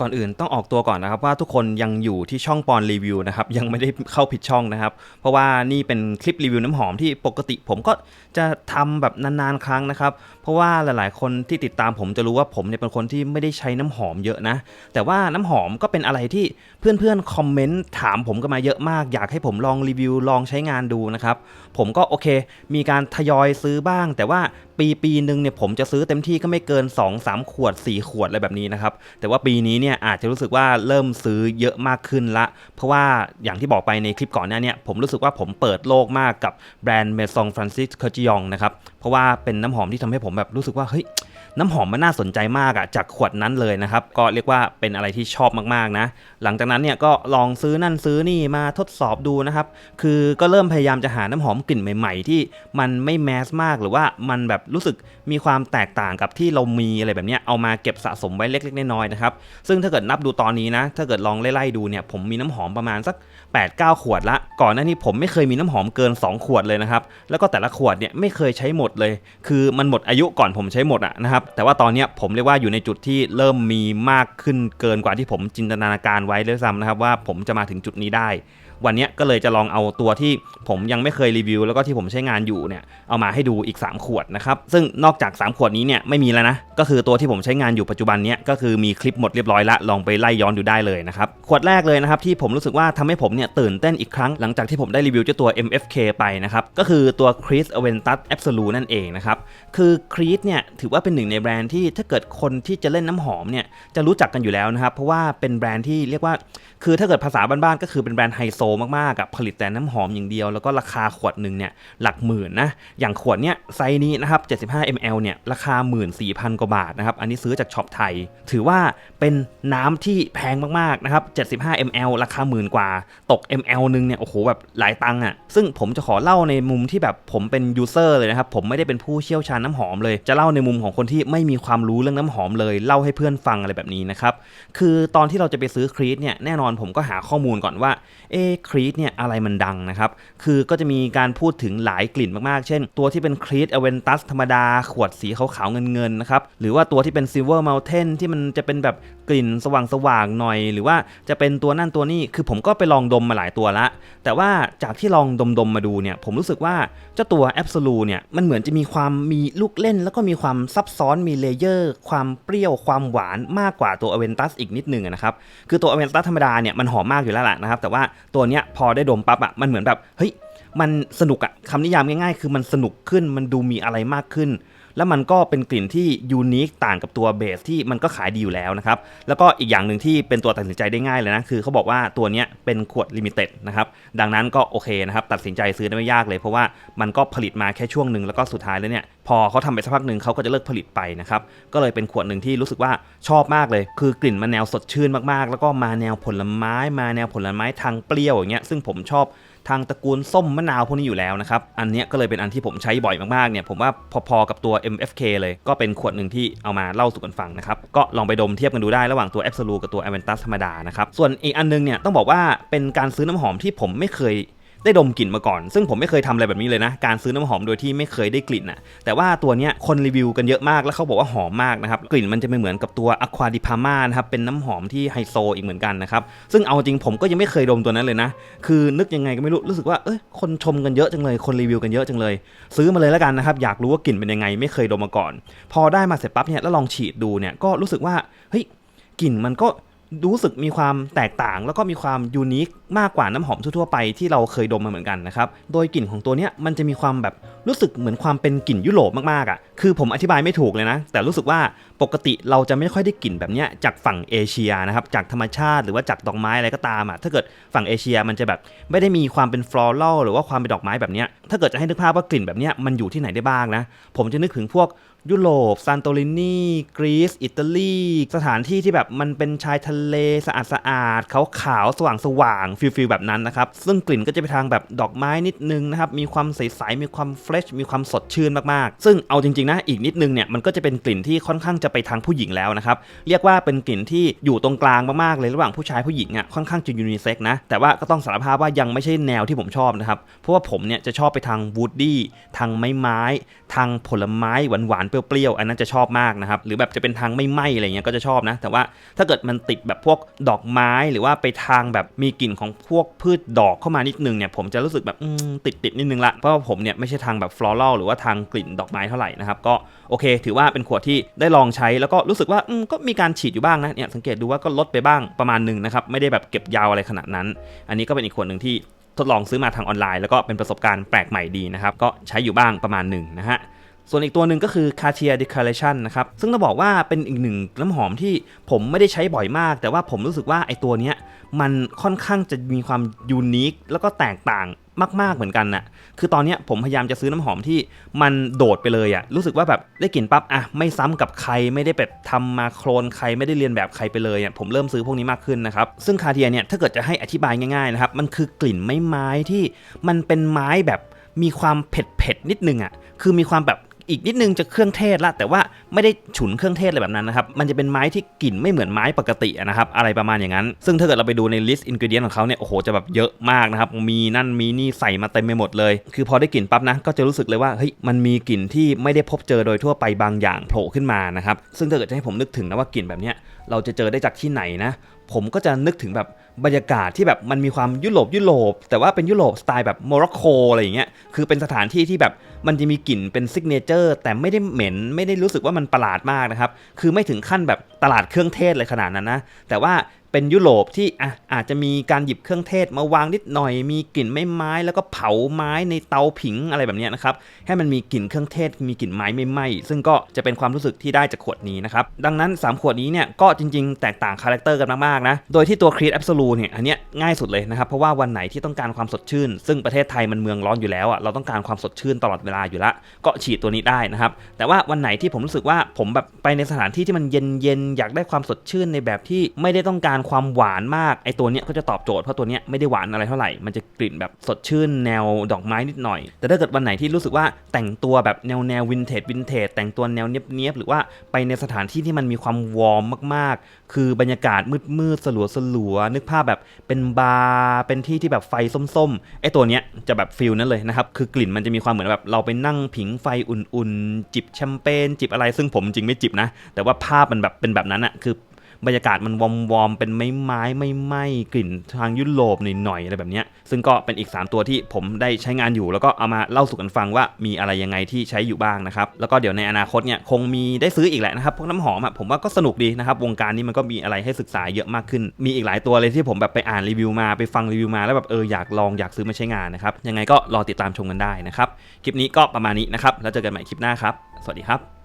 ก่อนอื่นต้องออกตัวก่อนนะครับว่าทุกคนยังอยู่ที่ช่องปอนรีวิวนะครับยังไม่ได้เข้าผิดช่องนะครับ เพราะว่านี่เป็นคลิปรีวิวน้ำหอมที่ปกติผมก็จะทำแบบนานๆครั้งนะครับ เพราะว่าหลายๆ คนที่ติดตามผมจะรู้ว่าผมเนี่ยเป็นคนที่ไม่ได้ใช้น้ำหอมเยอะนะ แต่ว่าน้ำหอมก็เป็นอะไรที่เพื่อนๆคอมเมนต์ถามผมกันมาเยอะมาก อยากให้ผมลองรีวิวลองใช้งานดูนะครับผมก็โอเค มีการทยอยซื้อบ้าง แต่ว่า ปีปีหนึ่งเนี่ยผมจะซื้อเต็มที่ก็ไม่เกิน 2-3 ขวด 4 ขวดอะไรแบบนี้นะครับ แต่ว่าปีนี้เนี่ยอาจจะรู้สึกว่าเริ่มซื้อเยอะมากขึ้นละ เพราะว่าอย่างที่บอกไปในคลิปก่อนหน้าเนี้ผมรู้สึกว่าผมเปิดโลกมากกับแบรนด์เมซองฟรานซิสเคอร์จิยองนะครับ เพราะว่าเป็นน้ำหอมที่ทำให้ผมแบบรู้สึกว่าเฮ้ย น้ำหอมมันน่าสนใจมากอะจากขวดนั้นเลยนะครับ ก็เรียกว่าเป็นอะไรที่ชอบมากๆนะ หลังจากนั้นเนี่ยก็ลองซื้อนั่นซื้อนี่มาทดสอบดูนะครับ คือก็เริ่มพยายามจะหาน้ำหอมกลิ่นใหม่ ๆ ที่มันไม่แมสมากหรือว่ามันแบบรู้สึกมีความแตกต่างกับที่เรามีอะไรแบบนี้เอามาเก็บสะสมไว้เล็กๆน้อยๆนะครับ ซึ่งถ้าเกิดนับดูตอนนี้นะ ถ้าเกิดลองไล่ๆดูเนี่ยผมมีน้ำหอมประมาณสัก 8-9 ขวดละ ก่อนหน้านี้ผมไม่เคยมีน้ำหอมเกิน 2 ขวดเลยนะครับ แล้วก็แต่ละขวดเนี่ยไม่เคยใช้หมดเลย คือมันหมดอายุก่อนผมใช้หมดอะนะครับแต่ว่าตอนนี้ผมเรียกว่าอยู่ในจุดที่เริ่มมีมากขึ้นเกินกว่าที่ผมจินตนาการไว้เลยซ้ำนะครับว่าผมจะมาถึงจุดนี้ได้ วันนี้ก็เลยจะลองเอาตัวที่ผมยังไม่เคยรีวิว แล้วก็ที่ผมใช้งานอยู่เนี่ยเอามาให้ดูอีก 3 ขวดนะครับ ซึ่งนอกจาก 3 ขวดนี้เนี่ยไม่มีแล้วนะ ก็คือตัวที่ผมใช้งานอยู่ปัจจุบันเนี้ยก็คือมีคลิปหมดเรียบร้อยละลองไปไล่ย้อนดูได้เลยนะครับ ขวดแรกเลยนะครับที่ผมรู้สึกว่าทำให้ผมเนี่ยตื่นเต้นอีกครั้งหลังจากที่ผมได้รีวิวเจ้าตัว MFK ไปนะครับก็คือตัว Chris Aventus Absolute นั่นเองนะครับคือ Chris เนี่ยถือว่าเป็นหนึ่งในแบรนด์ที่ถ้าเกิดคนที่จะเล่นน้ำหอมเนี่ยจะรู้จักกันอยู่แล้วนะครับเพราะว่าเป็นแบรนด์ที่เรียกว่า คือถ้าเกิดภาษาบ้านๆก็คือเป็นแบรนด์ไฮโซมากๆกับผลิตแต่น้ำหอมอย่างเดียว แล้วก็ราคาขวดหนึ่งเนี่ยหลักหมื่นนะ อย่างขวดเนี้ยไซนี้นะครับ 75 ml เนี่ยราคา 14,000 กว่าบาทนะครับ อันนี้ซื้อจากช็อปไทย ถือว่าเป็นน้ำที่แพงมากๆนะครับ 75 ml ราคาหมื่นกว่า ตก ml หนึงเนี่ยโอ้โหแบบหลายตังค์อะ ซึ่งผมจะขอเล่าในมุมที่แบบผมเป็นยูเซอร์เลยนะครับ ผมไม่ได้เป็นผู้เชี่ยวชาญน้ำหอมเลย จะเล่าในมุมของคนที่ไม่มีความรู้เรื่องน้ำหอมเลย เล่าให้เพื่อนฟังอะไรแบบนี้นะครับ คือตอนที่เราจะไปซื้อครีสเนี่ยแน่นอนผมก็หาข้อมูลก่อนว่า เอ๊ครีสเนี่ยอะไรมันดังนะครับ คือก็จะมีการพูดถึงหลายกลิ่นมากๆ เช่น ตัวที่เป็นครีสอเวนตัสธรรมดา ขวดสีขาวๆเงินๆนะครับ หรือว่าตัวที่เป็นซิลเวอร์เม t เทนที่มันจะเป็นแบบกลิ่นสว่างๆหน่อย หรือว่าจะเป็นตัวนั่นตัวนี้คือผมก็ไปลองดมมาหลายตัวละ แต่ว่าจากที่ลองดมๆมาดูเนี่ยผมรู้สึกว่าเจ้าตัว a b s o l u t e เนี่ยมันเหมือนจะมีความมีลูกเล่น แล้วก็มีความซับซ้อนมีเลเยอร์ ความเปรี้ยวความหวานมากกว่าตัว a v e n t u s อีกนิดหนึ่งนะครับคือตัว a v e n t u s ธรรมดาเนี่ยมันหอมมากอยู่แล้วแหละนะครับแต่ว่าตัวเนี้ยพอได้ดมปั๊บอะมันเหมือนแบบเฮ้ยมันสนุกอะคำนิยามง่ายๆ คือมันสนุกขึ้นมันดูมีอะไรมากขึ้น แล้วมันก็เป็นกลิ่นที่ยูนิคต่างกับตัวเบสที่มันก็ขายดีอยู่แล้วนะครับ แล้วก็อีกอย่างหนึ่งที่เป็นตัวตัดสินใจได้ง่ายเลยนะ คือเขาบอกว่าตัวนี้เป็นขวดลิมิเต็ดนะครับ ดังนั้นก็โอเคนะครับ ตัดสินใจซื้อได้ไม่ยากเลย เพราะว่ามันก็ผลิตมาแค่ช่วงหนึ่งแล้วก็สุดท้ายแล้วเนี่ย พอเขาทำไปสักพักหนึ่งเขาก็จะเลิกผลิตไปนะครับ ก็เลยเป็นขวดหนึ่งที่รู้สึกว่าชอบมากเลย คือกลิ่นมันแนวสดชื่นมากๆ แล้วก็มาแนวผลไม้ มาแนวผลไม้ทางเปรี้ยวอย่างเงี้ย ซึ่งผมชอบ ทางตระกูลส้มมะนาวพวกนี้อยู่แล้วนะครับ อันนี้ก็เลยเป็นอันที่ผมใช้บ่อยมากๆเนี่ยผมว่าพอๆกับตัว MFK เลยก็เป็นขวดหนึ่งที่เอามาเล่าสู่กันฟังนะครับ ก็ลองไปดมเทียบกันดูได้ระหว่างตัว Absolute กับตัว Aventus ธรรมดานะครับส่วนอีกอันนึงเนี่ยต้องบอกว่าเป็นการซื้อน้ำหอมที่ผมไม่เคย ได้ดมกลิ่นมาก่อน ซึ่งผมไม่เคยทำอะไรแบบนี้เลยนะ การซื้อน้ำหอมโดยที่ไม่เคยได้กลิ่นน่ะ แต่ว่าตัวเนี้ยคนรีวิวกันเยอะมาก แล้วเขาบอกว่าหอมมากนะครับ กลิ่นมันจะไม่เหมือนกับตัว Aqua di Parma นะครับ เป็นน้ำหอมที่ไฮโซอีกเหมือนกันนะครับ ซึ่งเอาจริงผมก็ยังไม่เคยดมตัวนั้นเลยนะ คือนึกยังไงก็ไม่รู้ รู้สึกว่า เอ้ย คนชมกันเยอะจังเลย คนรีวิวกันเยอะจังเลย ซื้อมาเลยแล้วกันนะครับ อยากรู้ว่ากลิ่นเป็นยังไง ไม่เคยดมมาก่อน พอได้มาเสร็จปั๊บเนี่ย แล้วลองฉีดดูเนี่ย ก็รู้สึกว่า เฮ้ย กลิ่นมันก็ รู้สึกมีความแตกต่าง แล้วก็มีความยูนิคมากกว่าน้ำหอมทั่วๆไปที่เราเคยดมมาเหมือนกันนะครับ โดยกลิ่นของตัวเนี้ยมันจะมีความแบบรู้สึกเหมือนความเป็นกลิ่นยุโรปมากๆอะ คือผมอธิบายไม่ถูกเลยนะ แต่รู้สึกว่าปกติเราจะไม่ค่อยได้กลิ่นแบบเนี้ยจากฝั่งเอเชียนะครับ จากธรรมชาติหรือว่าจากดอกไม้อะไรก็ตามอะ ถ้าเกิดฝั่งเอเชียมันจะแบบไม่ได้มีความเป็นฟลอรัลหรือว่าความเป็นดอกไม้แบบเนี้ย ถ้าเกิดจะให้นึกภาพว่ากลิ่นแบบเนี้ยมันอยู่ที่ไหนได้บ้างนะ ผมจะนึกถึงพวก ยุโรปซานโตรินีกรีซอิตาลีสถานที่ที่แบบมันเป็นชายทะเลสะอาดสะอาดขาวขาวสว่างสว่างฟิลฟิลแบบนั้นนะครับ ซึ่งกลิ่นก็จะไปทางแบบดอกไม้นิดนึงนะครับ มีความใสๆมีความเฟรชมีความสดชื่นมากๆ ซึ่งเอาจริงๆนะอีกนิดนึงเนี่ยมันก็จะเป็นกลิ่นที่ค่อนข้างจะไปทางผู้หญิงแล้วนะครับ เรียกว่าเป็นกลิ่นที่อยู่ตรงกลางมากๆเลยระหว่างผู้ชายผู้หญิงอะค่อนข้างจะยูนิเซ็กนะแต่ว่าก็ต้องสารภาพว่ายังไม่ใช่แนวที่ผมชอบนะครับเพราะว่าผมเนี่ยจะชอบไปทางวูดดี้ทางไม้ไม้ทางผลไม้หวานเปรี้ยวๆ อันนั้นจะชอบมากนะครับ หรือแบบจะเป็นทางไม่ไหม้อะไรเงี้ยก็จะชอบนะ แต่ว่าถ้าเกิดมันติดแบบพวกดอกไม้หรือว่าไปทางแบบมีกลิ่นของพวกพืชดอกเข้ามานิดนึงเนี่ยผมจะรู้สึกแบบติดติดๆนิดนึงละ เพราะว่าผมเนี่ยไม่ใช่ทางแบบฟลอรัลหรือว่าทางกลิ่นดอกไม้เท่าไหร่นะครับ ก็โอเค ถือว่าเป็นขวดที่ได้ลองใช้แล้วก็รู้สึกว่าก็มีการฉีดอยู่บ้างนะเนี่ยสังเกตดูว่าก็ลดไปบ้างประมาณหนึ่งนะครับไม่ได้แบบเก็บยาวอะไรขนาดนั้น อันนี้ก็เป็นอีกขวดหนึ่งที่ทดลองซื้อมาทางออนไลน์แล้วก็เป็นประสบการณ์แปลกใหม่ดีนะครับ ก็ใช้อยู่บ้างประมาณหนึ่งนะฮะ ส่วนอีกตัวหนึ่งก็คือ Cartier Decoration นะครับ ซึ่งต้องบอกว่าเป็นอีกหนึ่งน้ำหอมที่ผมไม่ได้ใช้บ่อยมาก แต่ว่าผมรู้สึกว่าไอตัวเนี้ยมันค่อนข้างจะมีความยูนิคแล้วก็แตกต่างมาก ๆ เหมือนกันน่ะ คือตอนนี้ผมพยายามจะซื้อน้ำหอมที่มันโดดไปเลยอะรู้สึกว่าแบบได้กลิ่นปั๊บอะไม่ซ้ำกับใครไม่ได้แบบทำมาโคลนใครไม่ได้เรียนแบบใครไปเลยอะผมเริ่มซื้อพวกนี้มากขึ้นนะครับ ซึ่งคาเทียเนี่ยถ้าเกิดจะให้อธิบายง่ายๆนะครับ มันคือกลิ่นไม้ไม้ที่มันเป็นไม้แบบมีความเผ็ดเผ็ดๆนิดนึงอะคือมีความแบบ อีกนิดนึงจะเครื่องเทศละแต่ว่าไม่ได้ฉุนเครื่องเทศอะไรแบบนั้นนะครับมันจะเป็นไม้ที่กลิ่นไม่เหมือนไม้ปกตินะครับอะไรประมาณอย่างนั้น ซึ่งถ้าเกิดเราไปดูในลิสต์อินกิเดียนของเขาเนี่ยโอ้โหจะแบบเยอะมากนะครับมีนั่นมีนี่ใส่มาเต็มไปหมดเลย คือพอได้กลิ่นปั๊บนะก็จะรู้สึกเลยว่าเฮ้ยมันมีกลิ่นที่ไม่ได้พบเจอโดยทั่วไปบางอย่างโผล่ขึ้นมานะครับซึ่งถ้าเกิดจะให้ผมนึกถึงนะว่ากลิ่นแบบเนี้ยเราจะเจอได้จากที่ไหนนะ ผมก็จะนึกถึงแบบบรรยากาศที่แบบมันมีความยุโรปยุโรปแต่ว่าเป็นยุโรปสไตล์แบบโมร็อกโกอะไรอย่างเงี้ยคือเป็นสถานที่ที่แบบมันจะมีกลิ่นเป็นซิกเนเจอร์แต่ไม่ได้เหม็นไม่ได้รู้สึกว่ามันประหลาดมากนะครับ คือไม่ถึงขั้นแบบตลาดเครื่องเทศเลยขนาดนั้นนะ แต่ว่า เป็นยุโรปที่อะอาจจะมีการหยิบเครื่องเทศมาวางนิดหน่อย มีกลิ่นไม้ไม้แล้วก็เผาไม้ในเตาผิงอะไรแบบนี้นะครับให้มันมีกลิ่นเครื่องเทศมีกลิ่นไม้ไม่ไหม้ซึ่งก็จะเป็นความรู้สึกที่ได้จากขวดนี้นะครับดังนั้น 3 ขวดนี้เนี่ยก็จริงๆ แตกต่างคาแรคเตอร์กันมากๆนะโดยที่ตัว Creed Absolute เนี่ยอันเนี้ยง่ายสุดเลยนะครับเพราะว่าวันไหนที่ต้องการความสดชื่น ซึ่งประเทศไทยมันเมืองร้อนอยู่แล้วอะเราต้องการความสดชื่นตลอดเวลาอยู่ละก็ฉีดตัวนี้ได้นะครับแต่ว่าวันไหนที่ผมรู้สึกว่าผมแบบไปในสถานที่ที่มันเย็นๆอยากได้ความสดชื่นในแบบที่ไม่ได้ต้องการความหวานมากไอตัวเนี้ยก็จะตอบโจทย์เพราะตัวเนี้ยไม่ได้หวานอะไรเท่าไหร่มันจะกลิ่นแบบสดชื่นแนวดอกไม้นิดหน่อย แต่ถ้าเกิดวันไหนที่รู้สึกว่าแต่งตัวแบบแนวแนววินเทจวินเทจแต่งตัวแนวเนี้ยบๆหรือว่าไปในสถานที่ที่มันมีความวอร์มมากๆ คือบรรยากาศมืดๆสลัวสลัวนึกภาพแบบเป็นบาร์เป็นที่ที่แบบไฟส้มๆไอตัวเนี้ยจะแบบฟิลนั้นเลยนะครับคือกลิ่นมันจะมีความเหมือนแบบเราไปนั่งผิงไฟอุ่นๆ จิบแชมเปญจิบอะไรซึ่งผมจริงไม่จิบนะ แต่ว่าภาพมันแบบเป็นแบบนั้นอะคือ บรรยากาศมันวอมวอมเป็นไม้ไม้ไม่ไหม้กลิ่นทางยุโรปหน่อยๆอะไรแบบนี้ซึ่งก็เป็นอีก 3 ตัวที่ผมได้ใช้งานอยู่ แล้วก็เอามาเล่าสู่กันฟังว่ามีอะไรยังไงที่ใช้อยู่บ้างนะครับแล้วก็เดี๋ยวในอนาคตเนี่ยคงมีได้ซื้ออีกแหละนะครับพวกน้ำหอมอะผมว่าก็สนุกดีนะครับวงการนี้มันก็มีอะไรให้ศึกษาเยอะมากขึ้น มีอีกหลายตัวเลยที่ผมแบบไปอ่านรีวิวมาไปฟังรีวิวมาแล้วแบบเอออยากลองอยากซื้อมาใช้งานนะครับยังไงก็รอติดตามชมกันได้นะครับคลิปนี้ก็ประมาณนี้นะครับแล้วเจอกันใหม่คลิปหน้าครับสวัสดีครับ